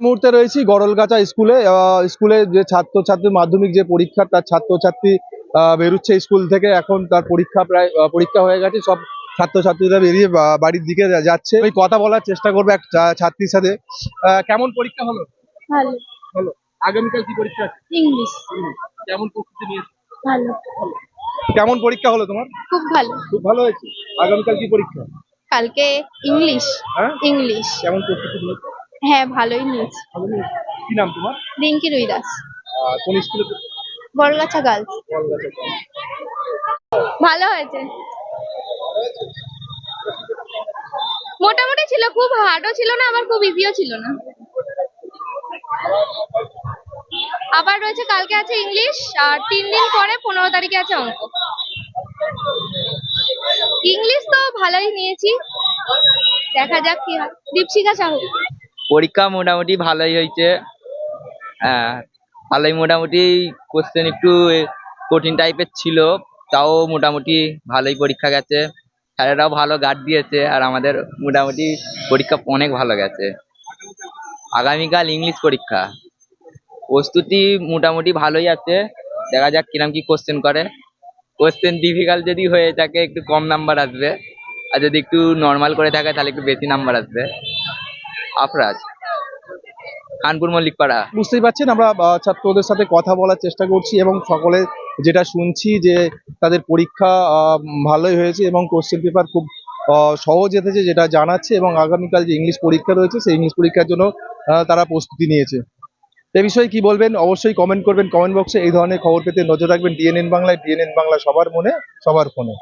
মুহূর্তে রয়েছি গড়লগাছা স্কুলে। স্কুলে যে ছাত্রছাত্রী মাধ্যমিক যে পরীক্ষা তার ছাত্রছাত্রী বেরোচ্ছে স্কুল থেকে। এখন তার পরীক্ষা প্রায় পরীক্ষা হয়ে গেছে। সব ছাত্রছাত্রীরা বেরিয়ে বাড়ির দিকে যাচ্ছে। ওই কথা বলার চেষ্টা করব এক ছাত্রীর সাথে। কেমন পরীক্ষা হলো? ভালো। আগামীকাল কি পরীক্ষা আছে? ইংলিশ। কেমন প্রস্তুতি নিয়েছো? ভালো। কেমন পরীক্ষা হলো তোমার? খুব ভালো। খুব ভালো হয়েছে। আগামীকাল কি পরীক্ষা? কালকে ইংলিশ। হ্যাঁ? ইংলিশ। কেমন প্রস্তুতি নিয়েছো? হ্যাঁ ভালোই নিয়েছি। ভালো নিয়েছো? কি নাম তোমার? রিঙ্কি রুইদাস। আহ, কোন স্কুলে বড়গাছা গার্লস। ভালো হয়েছে। মোটামুটি ছিল খুব হার্ডও ছিল না আবার খুব ইজিও ছিল না। আবার রয়েছে কালকে আছে ইংলিশ আর তিন দিন পরে পনেরো তারিখে আছে অঙ্ক। ইংলিশ তো ভালোই নিয়েছি। দেখা যাক কি হয়। দীপশিখা সাহু। পরীক্ষা মোটামুটি ভালোই হয়েছে। হ্যাঁ ভালোই মোটামুটি কোশ্চেন একটু কঠিন টাইপের ছিল, তাও মোটামুটি ভালোই পরীক্ষা গেছে। স্যারেরাও ভালো গার্ড দিয়েছে আর আমাদের মোটামুটি পরীক্ষা অনেক ভালো গেছে। আগামীকাল ইংলিশ পরীক্ষা। প্রস্তুতি মোটামুটি ভালোই আছে, দেখা যাক কিরম কি কোশ্চেন করে। কোশ্চেন ডিফিকাল্ট যদি হয়ে থাকে, একটু কম নাম্বার আসবে। আর যদি একটু নর্মাল করে থাকে, তাহলে একটু বেশি নাম্বার আসবে। আফরাজ খানপুর মল্লিক পাড়া। বুঝতেই পারছেন, আমরা ছাত্রদের সাথে কথা বলার চেষ্টা করছি এবং সকলে যেটা শুনছি যে তাদের পরীক্ষা ভালোই হয়েছে এবং কোশ্চেন পেপার খুব সহজ এসেছে যেটা জানাচ্ছে এবং আগামীকাল যে ইংলিশ পরীক্ষা রয়েছে সেই ইংলিশ পরীক্ষার জন্য তারা প্রস্তুতি নিয়েছে। এ বিষয়ে কি বলবেন? অবশ্যই কমেন্ট করবেন। কমেন্ট বক্সে এই ধরনের খবর পেতে নজর রাখবেন। ডিএনএন বাংলায় ডিএনএন বাংলা সবার মনে, সবার ফোনে।